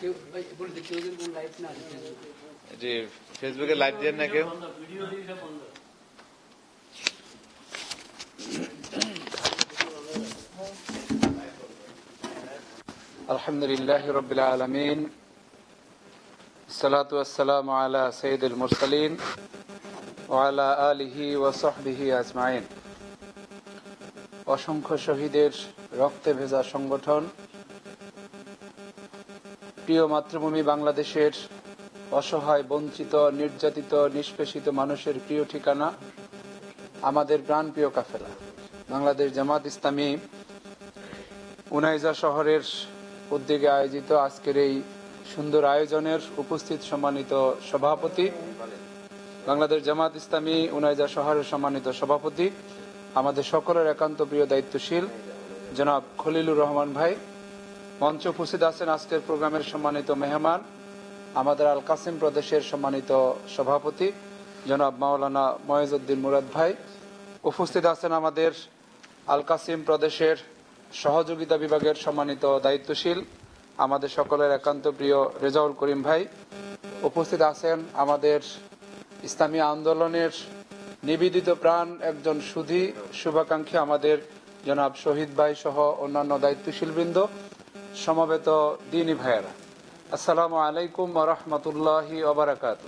কেউ ভাই বলে দিই কেউ যদি লাইভ না আছে ফেসবুকে যে ফেসবুকে লাইভ দেন না কেউ الحمد لله رب العالمين الصلاة والسلام على سيد المرسلين وعلى آله وصحبه أجمعين অসংখ্য শহীদের রক্তে ভেজা সংগঠন প্রিয় মাতৃভূমি বাংলাদেশের অসহায়, বঞ্চিত, নির্যাতিত, নিষ্পেষিত মানুষের প্রিয় ঠিকানা আমাদের প্রাণপ্রিয় কাফেলা। বাংলাদেশ জামাত ইসলামী উনাইজা শহরের উদ্যোগে আয়োজিত আজকের এই সুন্দর আয়োজনের উপস্থিত সম্মানিত সভাপতি, বাংলাদেশ জামাত ইসলামী উনাইজা শহরের সম্মানিত সভাপতি, আমাদের সকলের একান্ত প্রিয় দায়িত্বশীল জনাব খলিলুর রহমান ভাই মঞ্চে উপস্থিত আছেন আজকের প্রোগ্রামের সম্মানিত মেহমান, আমাদের আল কাসিম প্রদেশের সম্মানিত সভাপতি, জনাব মাওলানা ময়েজউদ্দিন মুরাদ ভাই। উপস্থিত আছেন আমাদের আল কাসিম প্রদেশের সহযোগিতা বিভাগের সম্মানিত দায়িত্বশীল, আমাদের সকলের একান্ত প্রিয় রেজাউল করিম ভাই। উপস্থিত আছেন আমাদের ইসলামী আন্দোলনের নিবেদিত প্রাণ একজন সুধী, শুভাকাঙ্ক্ষী আমাদের জনাব শহীদ ভাই সহ অন্যান্য দায়িত্বশীল বৃন্দ সমবেত দিনী ভাইয়েরা, আসসালামু আলাইকুম রহমতুল্লাহি ওবরাকাত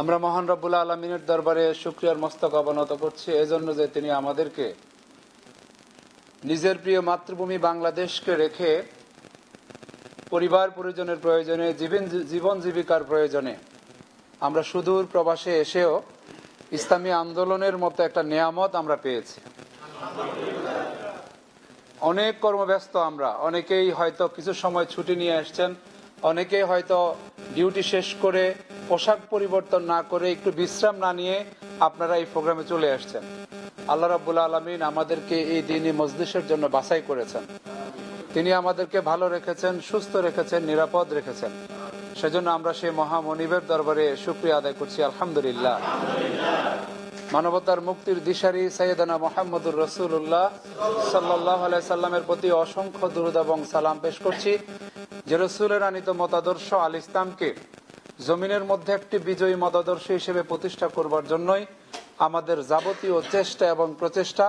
আমরা মহান রব্বুল আলমিনের দরবারে শুক্রিয়ার মস্তক অবনত করছি, এজন্য যে তিনি আমাদেরকে নিজের প্রিয় মাতৃভূমি বাংলাদেশকে রেখে পরিবার পরিজনের প্রয়োজনে, জীবন জীবন জীবিকার প্রয়োজনে আমরা সুদূর প্রবাসে এসেও ইসলামী আন্দোলনের মতো একটা নিয়ামত আমরা পেয়েছি। অনেক কর্মব্যস্ত আমরা। অনেকেই হয়তো কিছু সময় ছুটি নিয়ে আসছেন, অনেকেই হয়তো ডিউটি শেষ করে পোশাক পরিবর্তন না করে একটু বিশ্রাম না নিয়ে আপনারা এই প্রোগ্রামে চলে আসছেন। আল্লাহ রাবুল আলমিন আমাদেরকে এই দিনই মজলিসের জন্য বাছাই করেছেন। তিনি আমাদেরকে ভালো রেখেছেন, সুস্থ রেখেছেন, নিরাপদ রেখেছেন। সেজন্য আমরা সেই মহামনিবের দরবারে শুক্রিয়া আদায় করছি, আলহামদুলিল্লাহ। মানবতার মুক্তির দিশারি সৈয়দানা মোহাম্মদুর রসুল্লাহ সাল্লাহ সাল্লামের প্রতি অসংখ্য দুরুদ এবং সালাম পেশ করছি যে রসুলের আনিত মতাদর্শ আল ইসলামকে জমিনের মধ্যে একটি বিজয়ী মতাদর্শ হিসেবে প্রতিষ্ঠা করবার জন্যই আমাদের যাবতীয় চেষ্টা এবং প্রচেষ্টা,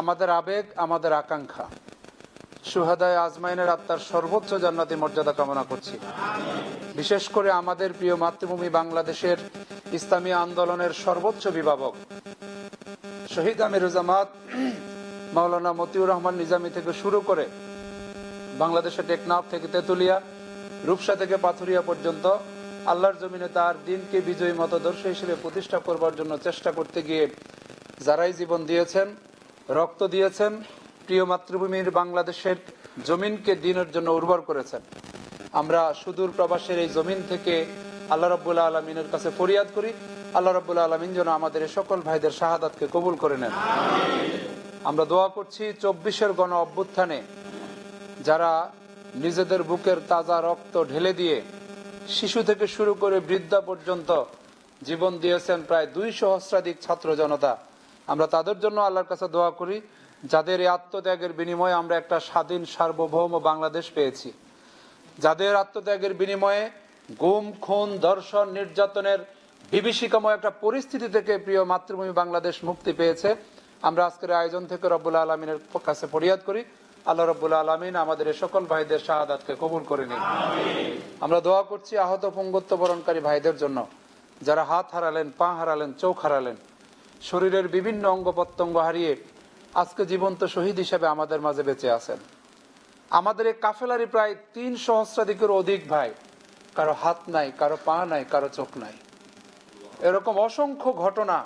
আমাদের আবেগ, আমাদের আকাঙ্ক্ষা। সুহাদায় আজমাইনের আত্মার সর্বোচ্চ জান্নাতি মর্যাদা কামনা করছি। বিশেষ করে আমাদের প্রিয় মাতৃভূমি বাংলাদেশের ইসলামী আন্দোলনের সর্বোচ্চ বিভাবক শহীদ আমিরুজামাত মাওলানা মতিউর রহমান নিজামী থেকে শুরু করে বাংলাদেশের টেকনাফ থেকে তেতুলিয়া, রূপসা থেকে পাথুরিয়া পর্যন্ত আল্লাহর জমিনে তার দিনকে বিজয়ী মতদর্শ হিসেবে প্রতিষ্ঠা করবার জন্য চেষ্টা করতে গিয়ে যারাই জীবন দিয়েছেন, রক্ত দিয়েছেন, প্রিয় মাতৃভূমির বাংলাদেশের জমিনকে দিনের জন্য উর্বর করেছেন। আমরা সুদূর প্রবাসের এই জমিন থেকে আল্লাহ রব্বুল্লাহ আলমিনের কাছে ফরিয়াদ করি, আল্লাহ রব্বুল্লাহ আলমিন যেন আমাদের সকল ভাইদের শাহাদাতকে কবুল করে নেন। আমরা দোয়া করছি চব্বিশের গণ অভ্যুত্থানে যারা নিজেদের বুকের তাজা রক্ত ঢেলে দিয়ে শিশু থেকে শুরু করে বৃদ্ধা পর্যন্ত জীবন দিয়েছেন প্রায় দুই সহস্রাধিক ছাত্র জনতা। আমরা তাদের জন্য আল্লাহর কাছে দোয়া করি, যাদের এই আত্মত্যাগের বিনিময়ে আমরা একটা স্বাধীন সার্বভৌম বাংলাদেশ পেয়েছি। যাদের আত্মত্যাগের বিনিময়ে গুম, খুন, ধর্ষণ, নির্যাতনের বিভীষিকাময় একটা পরিস্থিতি থেকে প্রিয় মাতৃভূমি বাংলাদেশ মুক্তি পেয়েছে। আমরা আজকের আয়োজন থেকে রব্বুল আলমিনের কাছে ফরিয়াদ করি। আল্লাহ রব্বুল আলমিন আমাদের সকল ভাইদের শাহাদাতকে কবুল করে নিন। আমরা দোয়া করছি আহত পঙ্গত্ব বরণকারী ভাইদের জন্য। যারা হাত হারালেন, পা হারালেন, চোখ হারালেন, শরীরের বিভিন্ন অঙ্গ প্রত্যঙ্গ হারিয়ে আজকে জীবন্ত শহীদ হিসেবে আমাদের মাঝে বেঁচে আছেন। আমাদের এই কাফেলারই প্রায় তিন সহস্রাধিকের অধিক ভাই কারও হাত নাই, কারও পা নাই, কারও চোখ নাই। এরকম অসংখ্য ঘটনা,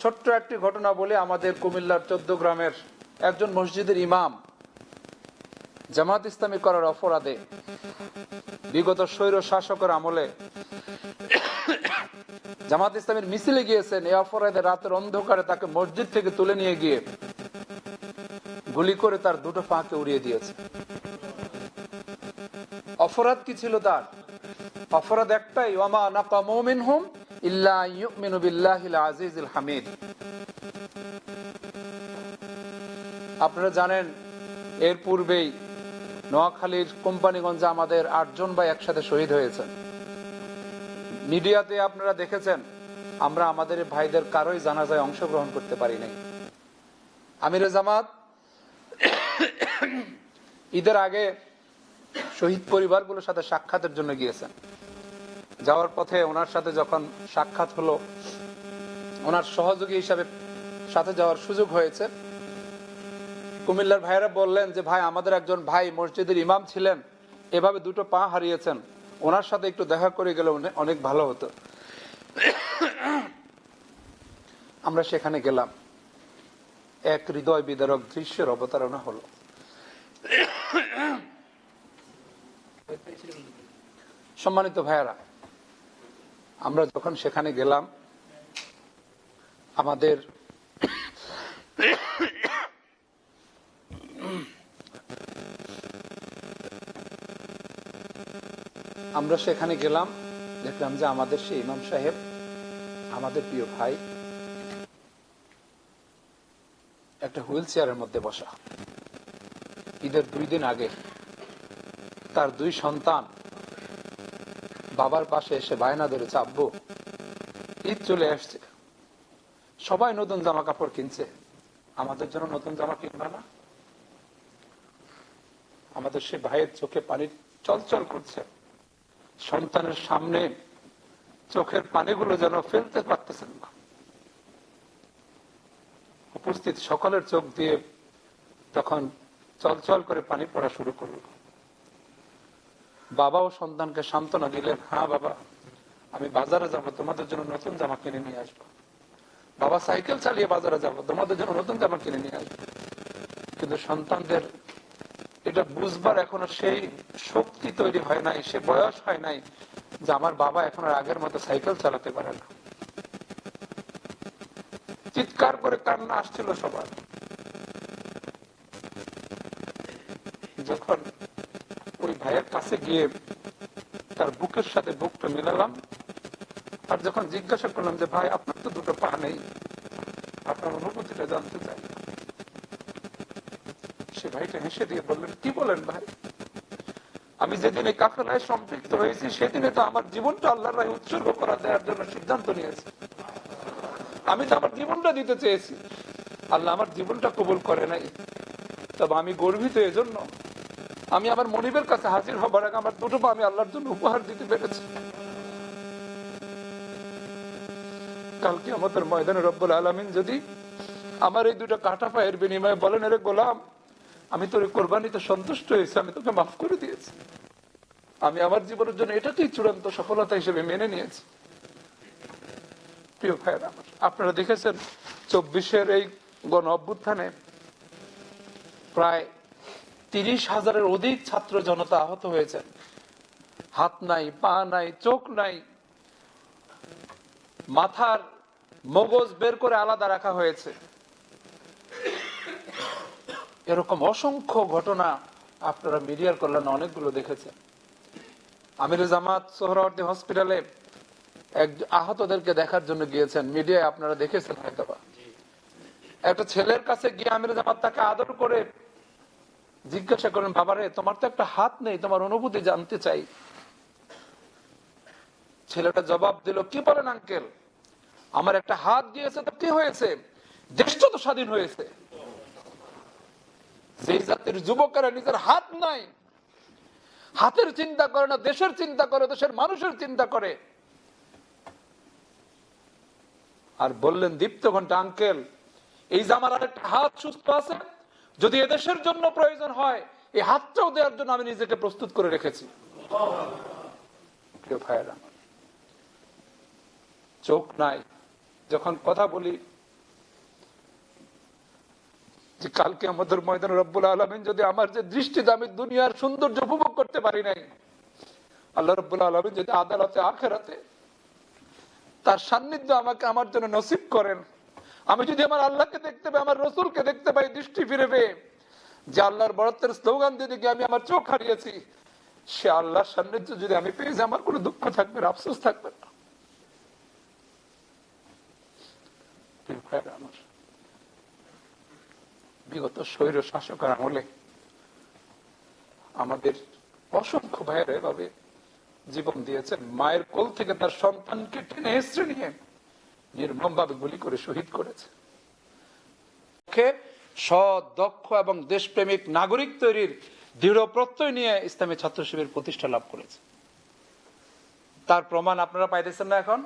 ছোট্ট একটি ঘটনা বলে আমাদের কুমিল্লার চোদ্দ গ্রামের একজন মসজিদের ইমাম জামাত ইসলামী করার অপরাধে বিগত স্বৈর শাসকের আমলে জামাত ইসলামের মিছিলে গিয়েছেন। এই অপরাধে রাতের অন্ধকারে তাকে মসজিদ থেকে তুলে নিয়ে গিয়ে গুলি করে তার দুটো পাকে উড়িয়ে দিয়েছে। অপরাধ কি ছিল তার? অপরাধ একটাই, ওয়ামা নাকামু মিনহুম ইল্লা ইউমিনু বিল্লাহিল আজিজিল হামিদ। আপনারা জানেন, এর পূর্বেই নোয়াখালীর কোম্পানিগঞ্জে আমাদের আটজন ভাই একসাথে শহীদ হয়েছেন। মিডিয়াতে আপনারা দেখেছেন, আমরা আমাদের ভাইদের কারোই জানাজায় অংশগ্রহণ করতে পারি নাই। আমিরে জামাত, ঈদের আগে শহীদ পরিবারগুলোর সাথে সাক্ষাতের জন্য গিয়েছেন। যাওয়ার পথে ওনার সাথে যখন সাক্ষাৎ হলো, ওনার সহযোগী হিসাবে সাথে যাওয়ার সুযোগ হয়েছে। কুমিল্লার ভাইয়েরা বললেন যে, ভাই, আমাদের একজন ভাই মসজিদের ইমাম ছিলেন, এভাবে দুটো পা হারিয়েছেন। ওনার সাথে একটু দেখা করে গেলে অনে- অনেক ভালো হতো। আমরা সেখানে গেলাম। এক হৃদয় বিদারক দৃশ্যের অবতারণা হলো। সম্মানিত ভাইয়েরা আমরা যখন সেখানে গেলাম, আমাদের আমরা সেখানে গেলাম, দেখলাম যে আমাদের সেই ইমাম সাহেব, আমাদের প্রিয় ভাই, একটা হুইল চেয়ারের মধ্যে বসা। ঈদের দুই দিন আগে তার দুই সন্তান বাবার পাশে এসে বায়না ধরেছে আব্বু, ঈদ চলে আসছে। সবাই নতুন জামা কাপড় কিনছে। আমাদের জন্য নতুন জামা কিনবে না? আমাদের সে ভাইয়ের চোখে পানি চলচল করছে। সন্তানের সামনে চোখের পানিগুলো যেন ফেলতে পারতেছেন না। উপস্থিত সকলের চোখ দিয়ে তখন চলচল করে পানি পড়া শুরু করল। বাবা ও সন্তানকে সান্ত্বনা দিলেন হ্যাঁ বাবা, আমি বাজারে যাব, তোমাদের জন্য নতুন জামা কিনে নিয়ে আসব। বাবা সাইকেল চালিয়ে বাজারে যাব, তোমাদের জন্য নতুন জামা কিনে নিয়ে আসব। কিন্তু সন্তানদের এটা বুঝবার এখনও সেই শক্তি তৈরি হয় নাই, সে বয়স হয় নাই যে আমার বাবা এখন আর আগের মতো সাইকেল চালাতে পারে না। চিৎকার করে কান্না আসছিল সবার যখন ওই ভাইয়ের কাছে গিয়ে তার বুকের সাথে বুকটা মিলালাম। আর যখন জিজ্ঞাসা করলাম যে, ভাই, আপনার তো দুটো পা নেই। আপনার অনুভূতিটা জানতে চাই। সে ভাইটা হেসে দিয়ে বললেন, কি বলেন ভাই? আমি যেদিন এই কাফেলায় সম্পৃক্ত হয়েছি, সেদিনে তো আমার জীবনটা আল্লাহর রায় উৎসর্গ করা দেওয়ার জন্য সিদ্ধান্ত নিয়েছি। আমি তো আমার জীবনটা দিতে চেয়েছি। আল্লাহ আমার জীবনটা কবুল করে নাই। তবে আমি গর্বিত এজন্য আমি আমার মনিবের কাছে হাজির হবার আগে আমার দুটো আমি আল্লাহর জন্য উপহার দিতে পেরেছি। কালকে আমাদের ময়দানে রব্বুল আলমিন যদি আমার এই দুটো কাটা পায়ের বিনিময়ে বলেন এরে গোলাম, আমি তোর কোরবানিতে সন্তুষ্ট হয়েছি, আমি তোকে মাফ করে দিয়েছি। আমি আমার জীবনের জন্য এটাকেই চূড়ান্ত সফলতা হিসেবে মেনে নিয়েছি। প্রিয় ভাইয়েরা আমার, আপনারা দেখেছেন, চব্বিশের এই গণ অভ্যুত্থানে প্রায় তিরিশ হাজারের অধিক ছাত্র জনতা আহত হয়েছেন। হাত নাই, পা নাই, চোখ নাই, মাথার মগজ বের করে আলাদা রাখা হয়েছে। এরকম অসংখ্য ঘটনা আপনারা মিডিয়ার কল্যাণে অনেকগুলো দেখেছেন। আমির জামাত সোহরাওয়ার্দী হসপিটালে এক আহতদেরকে দেখার জন্য গিয়েছেন। মিডিয়ায় আপনারা দেখেছেন হয়তোবা। একটা ছেলের কাছে গিয়ে আমির জামাত তাকে আদর করে জিজ্ঞাসা করেন, বাবারে, তোমার তো একটা হাত নেই, তোমার অনুভূতি জানতে চাই। ছেলেটা জবাব দিল, কি বলেন আঙ্কেল? আমার একটা হাত গিয়েছে তো কি হয়েছে? দেশটা তো স্বাধীন হয়েছে। যে জাতির যুবকেরা নিজের হাত নাই, হাতের চিন্তা করে না, দেশের চিন্তা করে, দেশের মানুষের চিন্তা করে। আর বললেন, দীপ্ত ঘণ্টা, আঙ্কেল, এই যে আমার আরেকটা হাত সুস্থ আছে যদি এদেশের জন্য প্রয়োজন হয়, এই হাতটাও দেওয়ার জন্য আমি নিজেকে প্রস্তুত করে রেখেছি। চোখ নাই, যখন কথা বলি যে কালকে আমাদের ময়দান রব্বুল আলমিন যদি আমার যে দৃষ্টিতে আমি দুনিয়ার সৌন্দর্য উপভোগ করতে পারি নাই, আল্লাহ রব্বুল আলমিন যদি আদালতে, আখেরাতে তার সান্নিধ্য আমাকে আমার জন্য নসিব করেন আমি যদি আমার আল্লাহকে দেখতে পাই, আমার রসুলকে দেখতে পাই, দৃষ্টি ফিরে পেয়ে, যে আল্লাহর বরত্বের স্লোগান দিয়ে গিয়ে আমি আমার চোখ হারিয়েছি, সে আল্লাহর সান্নিধ্য যদি আমি পেয়ে যাই, আমার কোনো দুঃখ থাকবে না, আফসোস থাকবে না। বিগত স্বৈর শাসকের আমলে আমাদের অসংখ্য ভাইয়েরা এভাবে জীবন দিয়েছেন। মায়ের কোল থেকে তার সন্তানকে টেনে হেসড়ে নিয়ে নির্মম ভাবে গুলি করে শহীদ করেছে। সৎ, দক্ষ এবং দেশপ্রেমিক নাগরিক তৈরির দৃঢ় প্রত্যয় নিয়ে ইসলামী ছাত্র শিবির প্রতিষ্ঠা লাভ করেছে। তার প্রমাণ আপনারা পাইতেছেন না এখন?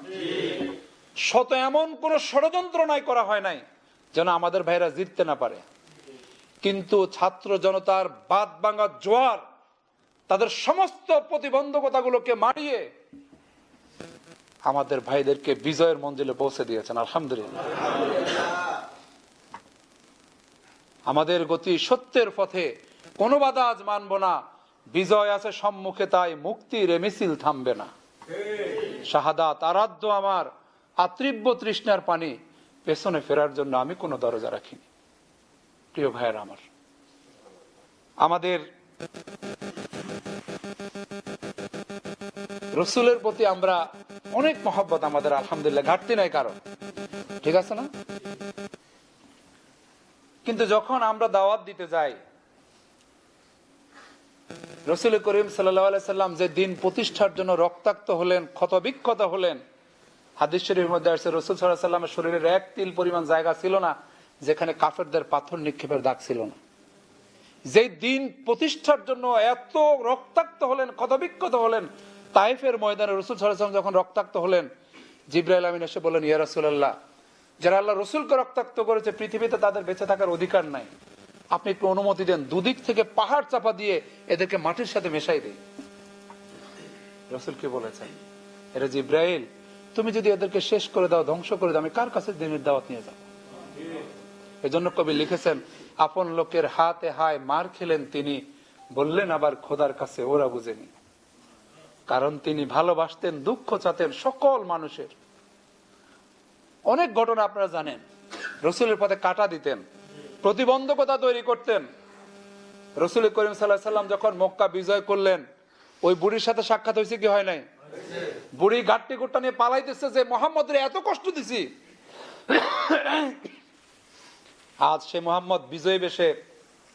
শত এমন কোন ষড়যন্ত্র নাই করা হয় নাই যেন আমাদের ভাইরা জিততে না পারে। কিন্তু ছাত্র জনতার বাদ ভাঙা জোয়ার তাদের সমস্ত প্রতিবন্ধকতাগুলোকে মারিয়ে আমাদের ভাইদেরকে বিজয়ের মঞ্জিলে পৌঁছে দিয়েছেন, আলহামদুলিল্লাহ। আমাদের গতি সত্যের পথে কোনো বাধা আজ মানব না, বিজয় আছে সম্মুখে তাই মুক্তির মিছিল থামবে না। শাহাদাত আরাধ্য আমার আত্রিব্য তৃষ্ণার পানি, পেছনে ফেরার জন্য আমি কোনো দরজা রাখিনি। প্রিয় ভাইয়ের আমার, আমাদের রসুলের প্রতি আমরা অনেক মহব্বত আমাদের, আলহামদুলিল্লাহ। ঘাটতি নাই কারণ ঠিক আছে না? কিন্তু যখন আমরা দাওয়াত দিতে যাই, রসুল করিম সাল্লাম যে দিন প্রতিষ্ঠার জন্য রক্তাক্ত হলেন, ক্ষতবিক্ষত হলেন, হাদিস মধ্যে আসছে, রসুল সাল্লাহ সাল্লামের শরীরের এক তিল পরিমাণ জায়গা ছিল না, যেখানে কাফেরদের পাথর নিক্ষেপের দাগ ছিল না। যে দিন প্রতিষ্ঠার জন্য এত রক্তাক্ত হলেন, ক্ষতবিক্ষত হলেন তাইফের ময়দানে রসুল সাল্লাম যখন রক্তাক্ত হলেন, জিব্রাইল আমিন এসে বলেন ইয়া রাসূলুল্লাহ, যারা আল্লাহ রসুলকে রক্তাক্ত করেছে, পৃথিবীতে তাদের বেঁচে থাকার অধিকার নাই। আপনি একটু অনুমতি দেন, দুদিক থেকে পাহাড় চাপা দিয়ে এদেরকে মাটির সাথে মেশাই দেই। রসুল কি বলেছেন? এটা জিব্রাইল, তুমি যদি এদেরকে শেষ করে দাও, ধ্বংস করে দাও, আমি কার কাছে দিনের দাওয়াত নিয়ে যাব? এজন্য কবি লিখেছেন, আপন লোকের হাতে হায় মার খেলেন তিনি, বললেন আবার খোদার কাছে, ওরা বুঝেনি। কারণ তিনি ভালোবাসতেন, দুঃখ চাতেন সকল মানুষের। অনেক ঘটনা আপনারা জানেন। রসুলের পথে কাটা দিতেন, প্রতিবন্ধকতা তৈরি করতেন। রসুল করিম সাল্লাহ সাল্লাম যখন মক্কা বিজয় করলেন, ওই বুড়ির সাথে সাক্ষাৎ হয়েছে কি হয় নাই? বুড়ি গাট্টি গুট্টা নিয়ে পালাইতেছে যে, মোহাম্মদের এত কষ্ট দিছি। আজ সে মোহাম্মদ বিজয় বেশে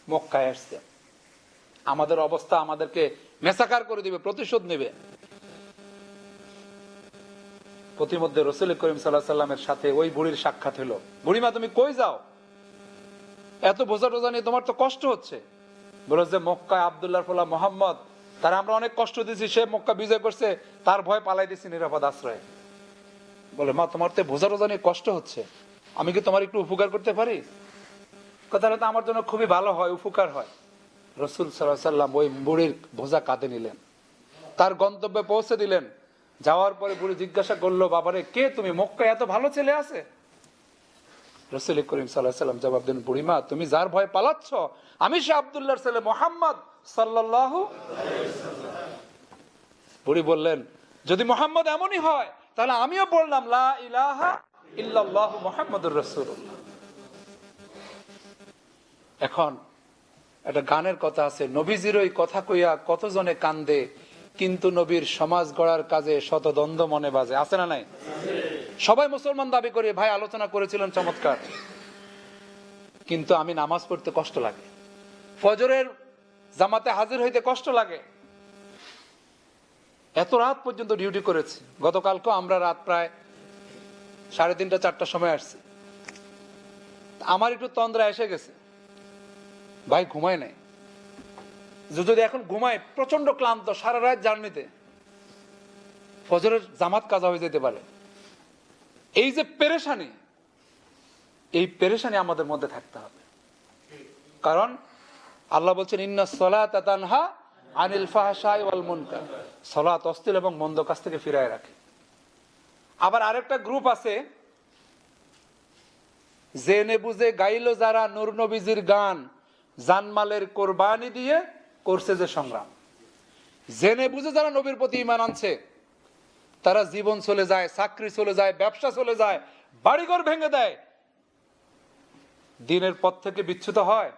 মক্কায় আসছে। আমাদের অবস্থা আমাদেরকে মেসাকার করে দিবে, প্রতিশোধ নেবে। প্রতিমধ্যে রসুল করিম সাল্লাহ সাল্লামের সাথে ওই বুড়ির সাক্ষাৎ হলো। বুড়িমা, তুমি কই যাও? এত বোঝা টোজা নিয়ে তোমার তো কষ্ট হচ্ছে। বলো যে মক্কায় আবদুল্লাহ ফোলা মোহাম্মদ, তার আমরা অনেক কষ্ট দিছি সে মক্কা বিজয় করছে, তার ভয় পালাই দিছি নিরাপদ আশ্রয়ে। বলে, মা, তোমার তো বোঝা টোজা নিয়ে কষ্ট হচ্ছে। আমি কি তোমার একটু উপকার করতে পারি? কথাটা তো আমার জন্য খুবই ভালো হয়, উপকার হয়। রসুল সাল্লাম ওই বুড়ির ভোজা কাঁধে নিলেন। তার গন্তব্যে পৌঁছে দিলেন। যাওয়ার পরে বুড়ি জিজ্ঞাসা করল, বাবারে, কে তুমি? মক্কা এত ভালো ছেলে আছে? রসুল করিম সাল্লাহ সাল্লাম জবাব দেন বুড়িমা, তুমি যার ভয় পালাচ্ছ, আমি সে আবদুল্লাহর ছেলে মোহাম্মদ সাল্লাহ বুড়ি বললেন, যদি মোহাম্মদ এমনই হয়, তাহলে আমিও বললাম, লা ইলাহা ইল্লাল্লাহু মুহাম্মাদুর রাসূলুল্লাহ। এখন একটা গানের কথা আছে, নবীজির ওই কথা কইয়া কতজনে কান্দে, কিন্তু নবীর সমাজ গড়ার কাজে শত দ্বন্দ্ব মনে বাজে। আছে না নাই? সবাই মুসলমান দাবি করে, ভাই, আলোচনা করেছিলেন চমৎকার। কিন্তু আমি নামাজ পড়তে কষ্ট লাগে। ফজরের জামাতে হাজির হইতে কষ্ট লাগে। এত রাত পর্যন্ত ডিউটি করেছি। গতকালকেও আমরা রাত প্রায় সাড়ে তিনটা, চারটার সময় আসছি। আমার একটু তন্দ্রা এসে গেছে। ভাই ঘুমায় নাই। যদি এখন ঘুমায় প্রচণ্ড ক্লান্ত, সারা রাত জার্নিতে। ফজরের জামাত কাজা হয়ে যেতে পারে। এই যে পেরেশানি, এই পেরেশানি আমাদের মধ্যে থাকতে হবে। কারণ আল্লাহ বলছেন, ইন্না সলাত তানহা আনিল ওয়াল সলাত অস্থির এবং মন্দ কাছ থেকে ফিরায় রাখে। আবার আরেকটা গ্রুপ আছে, জেনে বুঝে গাইলো যারা নূর নবীজির গান। জানমালের কোরবানি দিয়ে করছে যে সংগ্রাম। জেনে বুঝে যারা নবীর প্রতি ইমান আনছে, তারা জীবন চলে যায়, চাকরি চলে যায়, ব্যবসা চলে যায়, বাড়িঘর ভেঙে দেয়। দিনের পথ থেকে বিচ্ছুত হয়।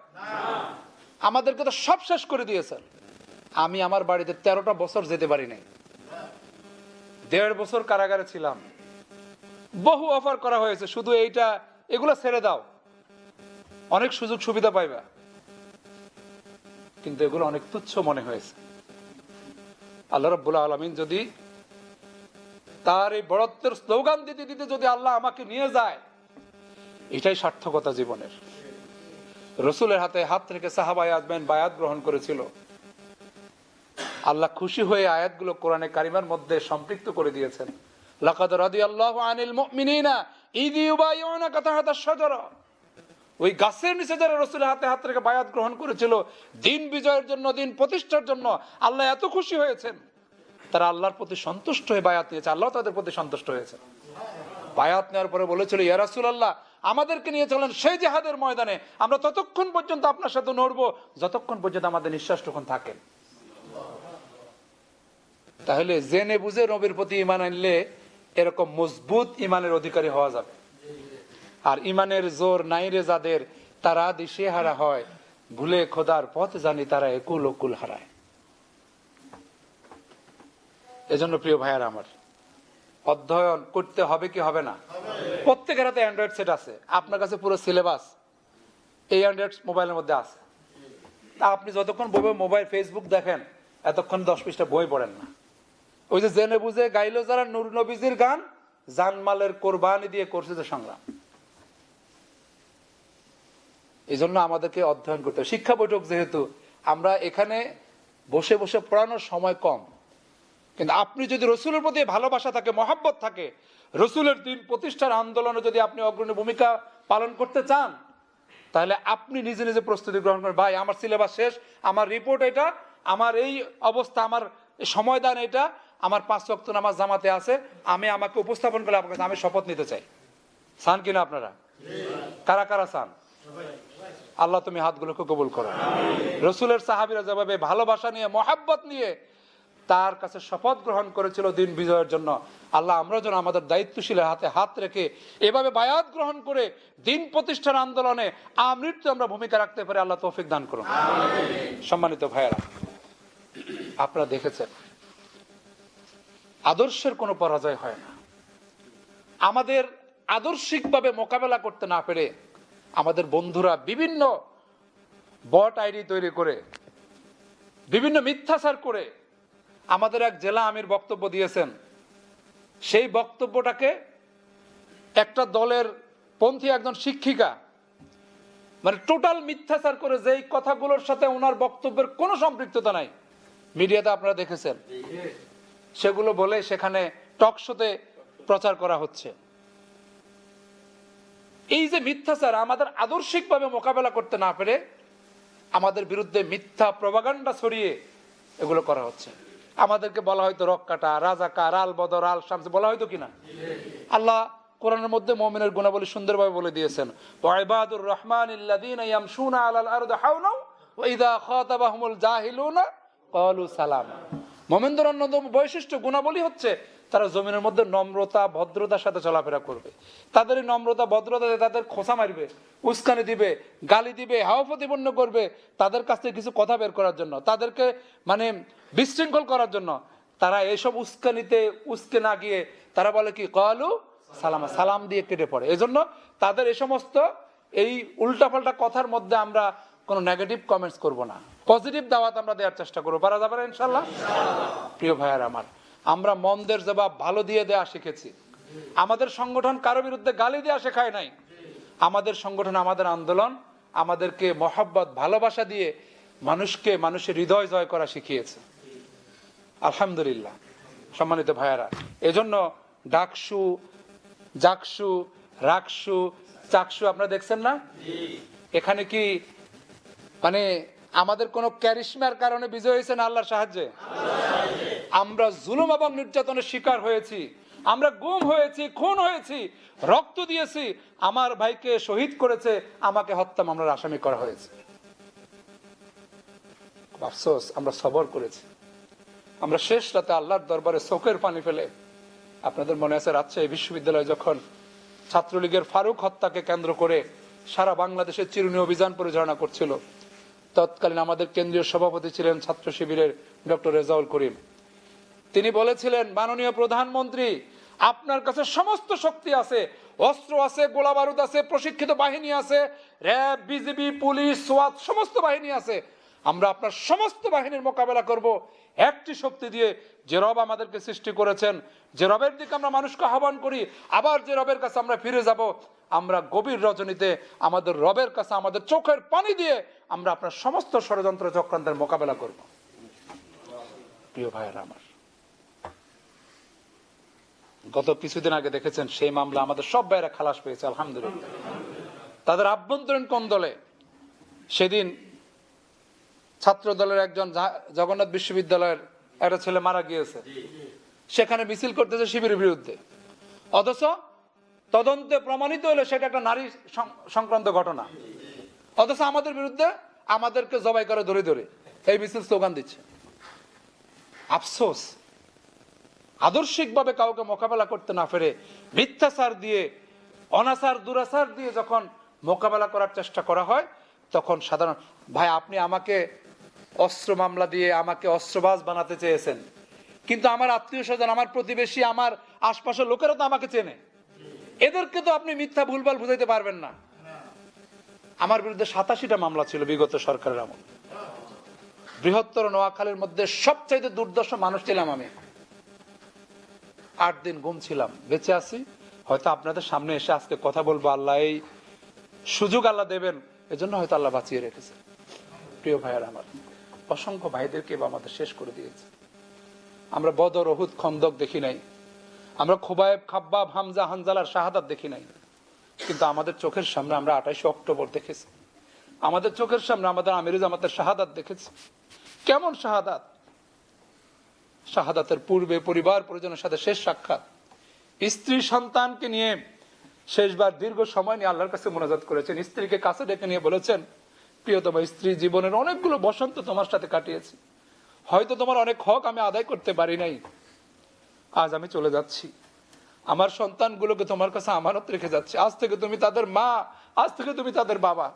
আমাদেরকে তো সব শেষ করে দিয়েছেন। আমি আমার বাড়িতে তেরোটা বছর যেতে পারি নাই। দেড় বছর কারাগারে ছিলাম। বহু অফার করা হয়েছে। শুধু এইটা, এগুলো ছেড়ে দাও। অনেক সুযোগ সুবিধা পাইবা। কিন্তু এগুলো অনেক তুচ্ছ মনে হয়েছে। আল্লাহ রব্বুল আলমিন যদি তার এই বড়ত্বের স্লোগান দিতে দিতে যদি আল্লাহ আমাকে নিয়ে যায়, এটাই সার্থকতা জীবনের। রসুলের হাতে হাত রেখে সাহাবাই আজমেন বায়াত গ্রহণ করেছিল। আল্লাহ খুশি হয়ে আয়াতগুলো কোরআনে কারিমার মধ্যে সম্পৃক্ত করে দিয়েছেন। লাকাদ রাদিয়াল্লাহু আনিল মুমিনিনা ইদ ইউবাইউনাকা তাহতা শাজারা। ওই গাছের নিচে যারা রসুলের হাতে হাত রেখে বায়াত গ্রহণ করেছিল, দিন বিজয়ের জন্য, দিন প্রতিষ্ঠার জন্য আল্লাহ এত খুশি হয়েছেন। তারা আল্লাহর প্রতি সন্তুষ্ট হয়ে বায়াত নিয়েছে, আল্লাহ তাদের প্রতি সন্তুষ্ট হয়েছে। বায়াত নেওয়ার পরে বলেছিল, ইয়া রাসূলুল্লাহ, আমাদেরকে নিয়ে চলেন সেই জেহাদের ময়দানে, আমরা ততক্ষণ পর্যন্ত আপনার সাথে নড়বো, যতক্ষণ পর্যন্ত আমাদের নিঃশ্বাসটুকুন থাকেন তাহলে জেনে বুঝে নবীর প্রতি ইমান আনলে এরকম মজবুত ইমানের অধিকারী হওয়া যাবে। আর ইমানের জোর নাই রে যাদের, তারা দিশে হারা হয়। ভুলে খোদার পথ জানি তারা একুল ওকুল হারায়। এজন্য প্রিয় ভাইয়ার আমার, অধ্যয়ন করতে হবে কি হবে না? প্রত্যেকের হাতে অ্যান্ড্রয়েড সেট আছে। আপনার কাছে পুরো সিলেবাস এই অ্যান্ড্রয়েড মোবাইলের মধ্যে আছে। তা আপনি যতক্ষণ বই মোবাইল ফেসবুক দেখেন, এতক্ষণ দশ পৃষ্ঠা বই পড়েন না। ওই যে জেনে বুঝে গাইলো যারা নূর নবীজির গান, জানমালের কোরবানি দিয়ে করছে যে সংগ্রাম। এই জন্য আমাদেরকে অধ্যয়ন করতে হবে। শিক্ষা বৈঠক যেহেতু, আমরা এখানে বসে বসে পড়ানোর সময় কম। কিন্তু আপনি যদি রসুলের প্রতি ভালোবাসা থাকে, মহাব্বত থাকে, রসুলের দিন প্রতিষ্ঠার আন্দোলনে যদি আপনি অগ্রণী ভূমিকা পালন করতে চান, তাহলে আপনি নিজে নিজে প্রস্তুতি গ্রহণ করেন। ভাই, আমার সিলেবাস শেষ, আমার রিপোর্ট এটা, আমার এই অবস্থা, আমার সময়দান এটা, আমার পাঁচ রক্ত নামাজ জামাতে আছে, আমি আমাকে উপস্থাপন করে আপনার আমি শপথ নিতে চাই। চান কিনা আপনারা? কারা কারা চান আল্লাহ তুমি হাতগুলোকে কবুল করো। রসুলের সাহাবিরা যেভাবে ভালোবাসা নিয়ে, মহাব্বত নিয়ে তার কাছে শপথ গ্রহণ করেছিল দিন বিজয়ের জন্য, আল্লাহ আমরা যেন আমাদের দায়িত্বশীলের হাতে হাত রেখে এভাবে বায়াত গ্রহণ করে দিন প্রতিষ্ঠার আন্দোলনে আমৃত্যু আমরা ভূমিকা রাখতে পারি, আল্লাহ তৌফিক দান করুন। সম্মানিত ভাইয়েরা, আপনারা দেখেছেন, আদর্শের কোনো পরাজয় হয় না। আমাদের আদর্শিকভাবে মোকাবেলা করতে না পেরে আমাদের বন্ধুরা বিভিন্ন বট আইডি তৈরি করে, বিভিন্ন মিথ্যাচার করে আমাদের এক জেলা আমির বক্তব্য দিয়েছেন। সেই বক্তব্যটাকে একটা দলের পন্থী একজন শিক্ষিকা মানে টোটাল মিথ্যাচার করে যেই কথাগুলোর সাথে ওনার বক্তব্যের কোনো সম্পৃক্ততা নাই। মিডিয়াতে আপনারা দেখেছেন। সেগুলো বলে সেখানে টক শোতে প্রচার করা হচ্ছে। এই যে মিথ্যাচার আমাদের আদর্শিকভাবে মোকাবেলা করতে না পেরে আমাদের বিরুদ্ধে মিথ্যা প্রবাগান্ডা ছড়িয়ে এগুলো করা হচ্ছে। আমাদেরকে বলা হয়তো রক্কাটা রাজাকার, আল বদর, আল শামস বলা হয়তো কিনা? আল্লাহ কোরআনের মধ্যে মুমিনের গুণাবলী সুন্দরভাবে বলে দিয়েছেন ওয়াইবাদুর রহমান ইয়ামশুনা আলাল আরদি হাওনা ওয়া ইযা খাতাবাহুমুল জাহিলুনা ক্বালু সালামা। মুমিনদের অন্যতম বৈশিষ্ট্য গুণাবলী হচ্ছে তারা জমিনের মধ্যে নম্রতা, ভদ্রতার সাথে চলাফেরা করবে। তাদের নম্রতা, ভদ্রতা তাদের খোসা মারবে, উস্কানি দিবে, গালি দিবে হাওয়া প্রতিপন্ন করবে তাদের কাছ থেকে কিছু কথা বের করার জন্য, তাদেরকে মানে বিশৃঙ্খল করার জন্য। তারা এসব উস্কানিতে উস্কে না গিয়ে তারা বলে কি, কলু সালামা সালাম দিয়ে কেটে পড়ে। এজন্য তাদের এ সমস্ত এই উল্টাপাল্টা কথার মধ্যে আমরা কোনো নেগেটিভ কমেন্টস করব না। পজিটিভ দাওয়াত আমরা দেওয়ার চেষ্টা করব। পারা যাবে ইনশাল্লাহ? প্রিয় ভাইয়ার আমার আমরা মন্দের জবাব ভালো দিয়ে দেয়া শিখেছি। আমাদের সংগঠন কারও বিরুদ্ধে গালি দেওয়া শেখায় নাই। আমাদের সংগঠন আমাদের আন্দোলন আমাদেরকে মহাব্বত ভালোবাসা দিয়ে মানুষকে মানুষের হৃদয় জয় করা শিখিয়েছে। আলহামদুলিল্লাহ সম্মানিত ভাইয়ারা এজন্য ডাকসু জাকসু রাকসু চাকসু আপনারা দেখছেন না? এখানে কি মানে আমাদের কোন ক্যারিশমার কারণে বিজয় হয়েছে না আল্লাহর সাহায্যে? আমরা জুলুম এবং নির্যাতনের শিকার হয়েছি। আমরা গুম হয়েছি, খুন হয়েছি, রক্ত দিয়েছি। আমার ভাইকে শহীদ করেছে, আমাকে হত্যা মামলার আসামি করা হয়েছে। আফসোস, আমরা সবর করেছি। আমরা শেষ রাতে আল্লাহর দরবারে চোখের পানি ফেলে, আপনাদের মনে আছে রাজশাহী বিশ্ববিদ্যালয় যখন ছাত্রলীগের ফারুক হত্যাকে কেন্দ্র করে সারা বাংলাদেশের চিরুনি অভিযান পরিচালনা করছিল তৎকালীন আমাদের কেন্দ্রীয় সভাপতি ছিলেন ছাত্র শিবিরের ডক্টর রেজাউল করিম। তিনি বলেছিলেন, মাননীয় প্রধানমন্ত্রী, আপনার কাছে সমস্ত শক্তি আছে, অস্ত্র আছে, গোলা বারুদ আছে, প্রশিক্ষিত বাহিনী আছে, র্যাব, বিজিবি, পুলিশ, সোয়াত, সমস্ত বাহিনী আছে। আমরা আপনার সমস্ত বাহিনীর মোকাবেলা করব। একটি শক্তি দিয়ে যে রব আমাদেরকে সৃষ্টি করেছেন, যে রবের দিকে আমরা মানুষকে আহ্বান করি, আবার যে রবের কাছে আমরা ফিরে যাব আমরা গভীর রজনীতে আমাদের রবের কাছে, আমাদের চোখের পানি দিয়ে আমরা আপনার সমস্ত ষড়যন্ত্র চক্রান্তের মোকাবেলা করব। প্রিয় ভাইয়েরা আমার, গত কিছুদিন আগে দেখেছেন সেই মামলা আমাদের সব ভাইয়েরা খালাস পেয়েছে, আলহামদুলিল্লাহ। তাদের আভ্যন্তরীণ কোন দলে? সেদিন ছাত্র দলের একজন জগন্নাথ বিশ্ববিদ্যালয়ের একটা ছেলে মারা গিয়েছে। সেখানে মিছিল করতেছে শিবিরের বিরুদ্ধে। অথচ তদন্তে প্রমাণিত হলে সেটা একটা নারী সংক্রান্ত ঘটনা। অথচ আমাদের বিরুদ্ধে আমাদেরকে জবাই করে ধরে ধরে। এই মিছিল স্লোগান দিচ্ছে। আফসোস। আদর্শিকভাবে কাউকে মোকাবেলা করতে না পেরে মিথ্যাচার দিয়ে, অনাচার, দুরাচার দিয়ে যখন মোকাবেলা করার চেষ্টা করা হয়, তখন সাধারণ, ভাই, আপনি আমাকে অস্ত্র মামলা দিয়ে আমাকে অস্ত্রবাজ বানাতে চেয়েছেন। কিন্তু আমার আত্মীয় স্বজন, আমার প্রতিবেশী, আমার আশপাশের লোকেরা তো আমাকে চেনে। এদেরকে তো আপনি মিথ্যা ভুলভাল বুঝাইতে পারবেন না। আমার বিরুদ্ধে সাতাশিটা মামলা ছিল বিগত সরকারের আমল। বৃহত্তর নোয়াখালীর মধ্যে সবচাইতে দুর্দশ মানুষ ছিলাম আমি। আট দিন ঘুম ছিলাম, বেঁচে আছি। হয়তো আপনাদের সামনে এসে আজকে কথা বলব, আল্লাহ এই সুযোগ আল্লাহ দেবেন, এজন্য হয়তো আল্লাহ বাঁচিয়ে রেখেছে। প্রিয় ভাইয়ের আমার, অসংখ্য ভাইদেরকে আমাদের শেষ করে দিয়েছে। আমরা বদর অহুদ খন্দক দেখি নাই। আমরা খোবায়েব খাব্বাব, হামজা, হানজালার শাহাদাত দেখি নাই। কিন্তু আমাদের চোখের সামনে আমরা আঠাইশে অক্টোবর দেখেছি। আমাদের চোখের সামনে আমাদের আমিরুজ আমাদের শাহাদাত দেখেছি। কেমন শাহাদাত? শাহাদাতের পূর্বে পরিবার পরিজনের সাথে শেষ সাক্ষাৎ। স্ত্রী সন্তানকে নিয়ে শেষবার দীর্ঘ সময় নিয়ে আল্লাহর কাছে মোনাজাত করেছেন। স্ত্রীকে কাছে ডেকে নিয়ে বলেছেন, প্রিয়তম স্ত্রী জীবনের অনেকগুলো বসন্ত তোমার সাথে কাটিয়েছি। হয়তো তোমার অনেক হক আমি আদায় করতে পারি নাই। আজ আমি চলে যাচ্ছি। আমার সন্তানগুলোকে তোমার কাছে আমানত রেখে যাচ্ছি। আজ থেকে তুমি তাদের মা, আজ থেকে তুমি তাদের বাবা।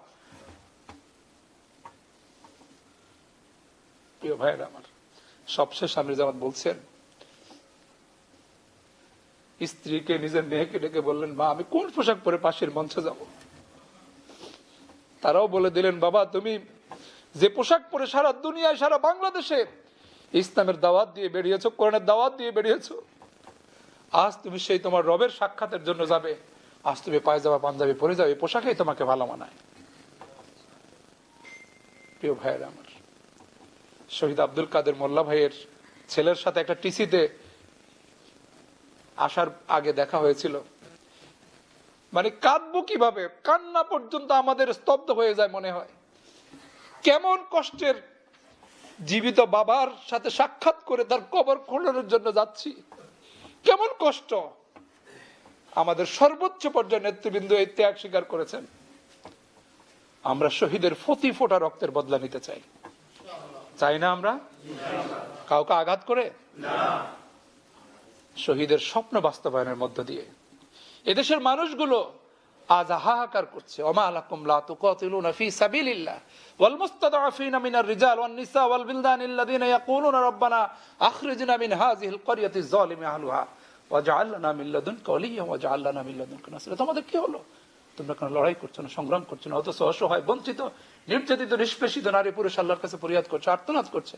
প্রিয় ভাইয়ের আমার, সবশেষ আমি জামাত বলছেন, স্ত্রীকে, নিজের মেয়েকে ডেকে বললেন, মা, আমি কোন পোশাক পরে পাশের মঞ্চে যাব? তারাও বলে দিলেন, বাবা, তুমি যে পোশাক পরে সারা দুনিয়ায়, সারা বাংলাদেশে ইসলামের দাওয়াত দিয়ে বেরিয়েছো, কোরআনের দাওয়াত দিয়ে বেরিয়েছো। আজ তুমি সেই তোমার রবের সাক্ষাতের জন্য যাবে। আজ তুমি পায়জামা, পাঞ্জাবি পরে যাবে পোশাকেই তোমাকে ভালো মানায়। প্রিয় ভাইয়ের আমার, শহীদ আব্দুল কাদের মোল্লা ভাইয়ের ছেলের সাথে একটা টিসিতে আসার আগে দেখা হয়েছিল। মানে কাঁদবো কীভাবে? কান্না পর্যন্ত আমাদের স্তব্ধ হয়ে যায় মনে হয়। কেমন কষ্টের জীবিত বাবার সাথে সাক্ষাৎ করে তার কবর খোলানোর জন্য যাচ্ছি। কেমন কষ্ট? আমাদের সর্বোচ্চ পর্যায়ে নেতৃবৃন্দ এই ত্যাগ স্বীকার করেছেন। আমরা শহীদের ফতি ফোটা রক্তের বদলা নিতে চাই। চাই না আমরা? কাউকে আঘাত করে? শহীদের স্বপ্ন বাস্তবায়নের মধ্য দিয়ে। এদেশের মানুষগুলো আজ হাহাকার করছে। ওমা আলাকুম লা তুকাতিলুনা ফি সাবিলিল্লাহ। ওয়াল মুস্তাদআফিনা মিনার রিজাল ওয়ান নিসা ওয়াল বিলদান আল্লাযিনা ইয়াকুলুনা রাব্বানা আখরিজনা মিন হাযিহিল ক্বরিয়াতি যালিমি আহলুহা। তোমাদের কি হলো? তোমরা কেন লড়াই করছ না, সংগ্রাম করছ না? অথচ অসহায়, বঞ্চিত নির্যাতিত, নিষ্পেষিত নারী পুরুষ আল্লাহর কাছে ফরিয়াদ করছে, আর্তনাদ করছে,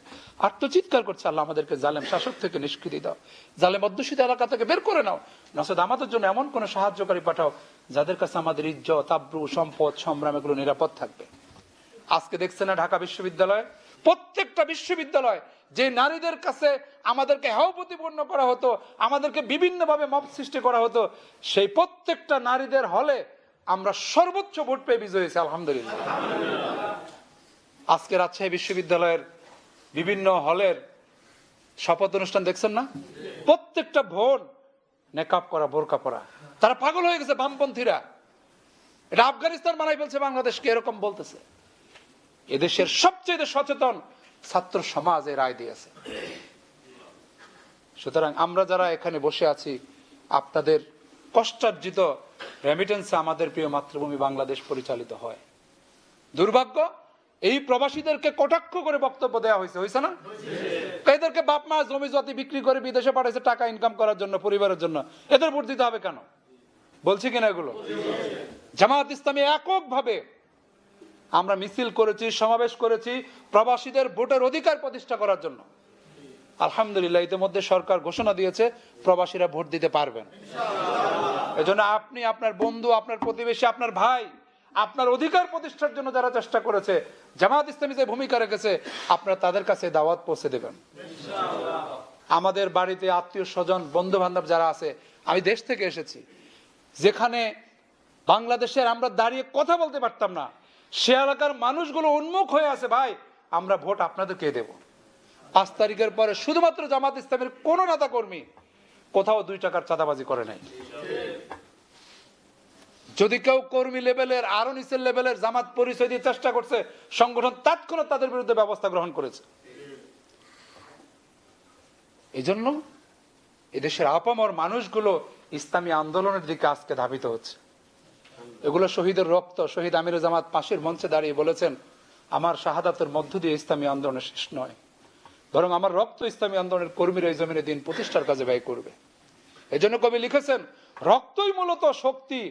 আত্মচিৎকার করছে আল্লাহ আমাদেরকে জালেম শাসক থেকে নিষ্কৃতি দাও। জালেম অধ্যুষিত এলাকা থেকে বের করে নাও। নসদ, আমাদের জন্য এমন কোন সাহায্যকারী পাঠাও যাদের কাছে আমাদের ইজ্জত আব্রু সম্পদ, সংগ্রাম এগুলো নিরাপদ থাকবে। আজকে দেখছে না ঢাকা বিশ্ববিদ্যালয়? প্রত্যেকটা বিশ্ববিদ্যালয় যে নারীদের কাছে আমাদেরকে হেয় প্রতিপন্ন করা হতো, আমাদেরকে বিভিন্নভাবে মব সৃষ্টি করা হতো, সেই প্রত্যেকটা নারীদের হলে আমরা সর্বোচ্চ ভোট পেয়ে বিজয় হয়েছি, আলহামদুলিল্লাহ। আজকে রাজশাহী বিশ্ববিদ্যালয়ের বিভিন্ন হলের শপথ অনুষ্ঠান দেখছেন না? প্রত্যেকটা ভোট নেকাপ করা, বোরকা পরা। তারা পাগল হয়ে গেছে বামপন্থীরা। এটা আফগানিস্তান বানাই ফেলছে, বাংলাদেশকে এরকম বলতেছে। এদেশের সবচেয়ে সচেতন ছাত্র সমাজ এই রায় দিয়েছে। সুতরাং আমরা যারা এখানে বসে আছি, আপনাদের কষ্টার্জিত রেমিটেন্সে আমাদের প্রিয় মাতৃভূমি বাংলাদেশ পরিচালিত হয়। দুর্ভাগ্য এই প্রবাসীদেরকে কটাক্ষ করে বক্তব্য দেওয়া হয়েছে হয়েছে না? এদেরকে বাপ মা জমি জাতি বিক্রি করে বিদেশে পাঠাইছে টাকা ইনকাম করার জন্য পরিবারের জন্য। এদের ভোট দিতে হবে কেন? বলছি কিনা এগুলো? জামাত ইসলামী এককভাবে আমরা মিছিল করেছি সমাবেশ করেছি প্রবাসীদের ভোটের অধিকার প্রতিষ্ঠা করার জন্য। আলহামদুলিল্লাহ ইতিমধ্যে সরকার ঘোষণা দিয়েছে প্রবাসীরা ভোট দিতে পারবেন। এজন্য আপনি আপনার বন্ধু, আপনার প্রতিবেশী, আপনার ভাই, আপনার অধিকার প্রতিষ্ঠার জন্য যারা চেষ্টা করেছে, জামাত ইসলামী যে ভূমিকা রেখেছে, আপনারা তাদের কাছে দাওয়াত পৌঁছে দেবেন। আমাদের বাড়িতে আত্মীয় স্বজন বন্ধু বান্ধব যারা আছে, আমি দেশ থেকে এসেছি, যেখানে বাংলাদেশের আমরা দাঁড়িয়ে কথা বলতে পারতাম না। সে এলাকার মানুষগুলো উন্মুখ হয়ে আছে, ভাই, আমরা ভোট আপনাদেরকে দেব। পাঁচ তারিখের পরে শুধুমাত্র জামাত ইসলামের কোনো নেতা কর্মী কোথাও দুই টাকার চাঁদাবাজি করে নাই। যদি কেউ কর্মী লেভেলের, আরও নিচের লেভেলের জামাত পরিচয় দিয়ে চেষ্টা করছে, সংগঠন তৎক্ষণাৎ তাদের বিরুদ্ধে ব্যবস্থা গ্রহণ করেছে। এই জন্য এদেশের আপামর মানুষগুলো ইসলামী আন্দোলনের দিকে আজকে ধাবিত হচ্ছে। এগুলো শহীদের রক্ত, শহীদ আমির জামাত পাশের মঞ্চে দাঁড়িয়ে বলেছেন, আমার শাহাদাতের মধ্য দিয়ে ইসলামী আন্দোলনের শেষ নয়। বরং আমার রক্ত ইসলামী আন্দোলনের কর্মীরা এই জমিনে দিন প্রতিষ্ঠার কাজে ব্যয় করবে। এই জন্য কবি লিখেছেন, রক্তই মূলত শক্তি।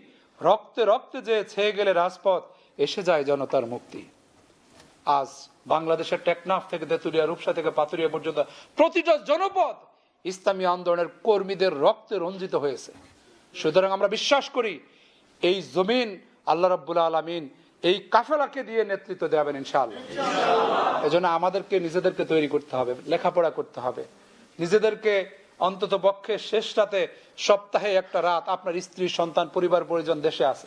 রক্তে রক্তে যে ছেয়ে গেলে রাজপথ, এসে যায় জনতার মুক্তি। আজ বাংলাদেশের টেকনাফ থেকে তেতুলিয়া রূপসা থেকে পাতুরিয়া পর্যন্ত প্রতিটা জনপদ ইসলামী আন্দোলনের কর্মীদের রক্তে রঞ্জিত হয়েছে। সুতরাং আমরা বিশ্বাস করি, এই জমিন আল্লাহ রাব্বুল আলমিন এই কাফেলাকে দিয়ে নেতৃত্ব দেবেন ইনশাআল্লাহ। এজন্য আমাদেরকে নিজেদেরকে তৈরি করতে হবে, লেখাপড়া করতে হবে। নিজেদেরকে অন্তত পক্ষে শেষ রাতে, সপ্তাহে একটা রাত আপনার স্ত্রী, সন্তান, পরিবার, পরিজন দেশে আছে।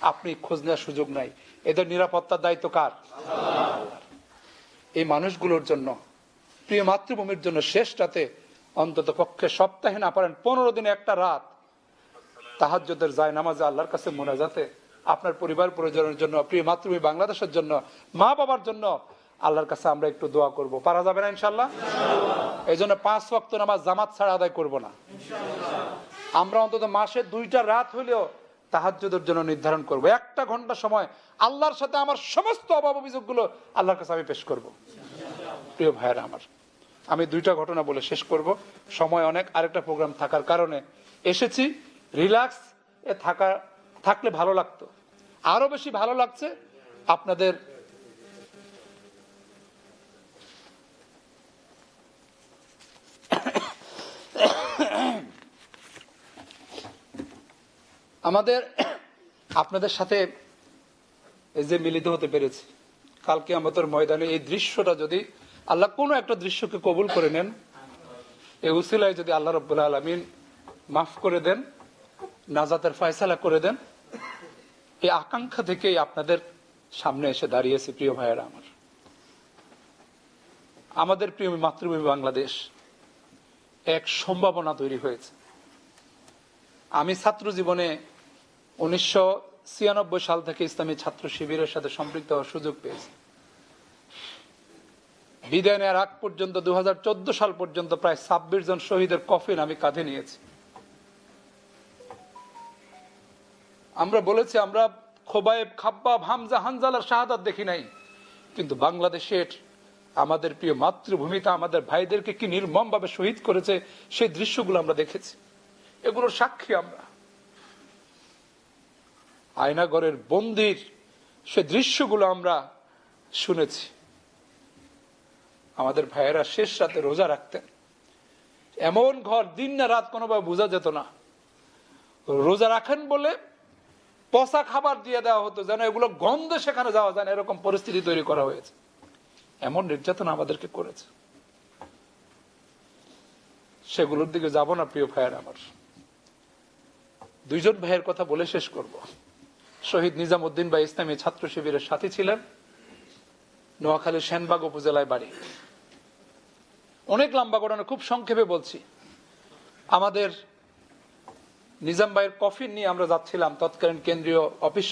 আপনি খোঁজ নেওয়ার সুযোগ নাই। এদের নিরাপত্তার দায়িত্ব কার? এই মানুষগুলোর জন্য, প্রিয় মাতৃভূমির জন্য শেষ রাতে, অন্তত পক্ষে সপ্তাহে না পারেন, পনেরো দিনে একটা রাত তাহাজ্যদের যায় নামাজে আল্লাহর কাছে মোনাজাতে, আপনার পরিবার, পরিজনের জন্য, প্রিয় মাতৃভূমি বাংলাদেশের জন্য মা বাবার জন্য আল্লাহর কাছে আমরা একটু দোয়া করব। পারা যাবে না ইনশাল্লাহ এই জন্য পাঁচ ওয়াক্ত নামাজ জামাত ছাড়া আদায় করব না। আমরা অন্তত মাসে দুইটা রাত হলেও তাহাজ্জুদের জন্য নির্ধারণ করব। একটা ঘণ্টা সময় আল্লাহর সাথে আমার সমস্ত অভাব অভিযোগগুলো আল্লাহর কাছে আমি পেশ করব। প্রিয় ভাইয়েরা আমার আমি দুইটা ঘটনা বলে শেষ করব। সময় অনেক আরেকটা প্রোগ্রাম থাকার কারণে এসেছি। রিল্যাক্স এ থাকা থাকলে ভালো লাগতো। আরও বেশি ভালো লাগছে আপনাদের আমাদের আপনাদের সাথে এই যে মিলিত হতে পেরেছি কালকে আমাদের ময়দানে এই দৃশ্যটা যদি আল্লাহ কোনো একটা দৃশ্যকে কবুল করে নেন, এই উসিলায় যদি আল্লাহ রব্বুল আলমিন মাফ করে দেন, নাজাতের ফয়সালা করে দেন, এই আকাঙ্ক্ষা থেকেই আপনাদের সামনে এসে দাঁড়িয়েছে প্রিয় ভাইয়েরা আমার। আমাদের প্রিয় মাতৃভূমি বাংলাদেশ। এক সম্ভাবনা তৈরি হয়েছে। আমি ছাত্র জীবনে উনিশশো ছিয়ানব্বই সাল থেকে ইসলামী ছাত্র শিবিরের সাথে সম্পৃক্ত হওয়ার সুযোগ পেয়েছি। বিদায় নেওয়ার আগ পর্যন্ত, দুহাজার চোদ্দ সাল পর্যন্ত প্রায় ছাব্বিশ জন শহীদের কফিন আমি কাঁধে নিয়েছি। আমরা বলেছি, আমরা খোবায়েব, খাব্বাব, হামজা, হানজালার শাহাদাত দেখি নাই, কিন্তু বাংলাদেশের আমাদের প্রিয় মাতৃভূমিতে আমাদের ভাইদেরকে কি নির্মম ভাবে শহীদ করেছে, সেই দৃশ্যগুলো আমরা দেখেছি। এগুলোর সাক্ষী আমরা। আয়নাগরের বন্দির সে দৃশ্যগুলো আমরা শুনেছি। আমাদের ভাইয়েরা শেষ রাতে রোজা রাখতেন। এমন ঘর দিন না রাত কোনোভাবে বোঝা যেত না। রোজা রাখেন বলে পচা খাবার দিয়ে দেওয়া হতো, যেন এগুলো গন্ধ সেখানে যাওয়া যায় না, এরকম পরিস্থিতি তৈরি করা হয়েছে। এমন নির্যাতন আমাদেরকে করেছে। সেগুলোর দিকে যাব না, প্রিয় ভাইয়ের আমার। দুইজন ভাইয়ের কথা বলে শেষ করব। শহীদ নিজামুদ্দিন ভাই ইসলামী ছাত্র শিবিরের সাথী ছিলেন। নোয়াখালী সেনবাগ উপজেলায় বাড়ি। অনেক লম্বা ঘটনা খুব সংক্ষেপে বলছি। আমাদের নিজাম ভাইয়ের কফিন নিয়ে আমরা যাচ্ছিলাম তৎকালীন কেন্দ্রীয় অফিস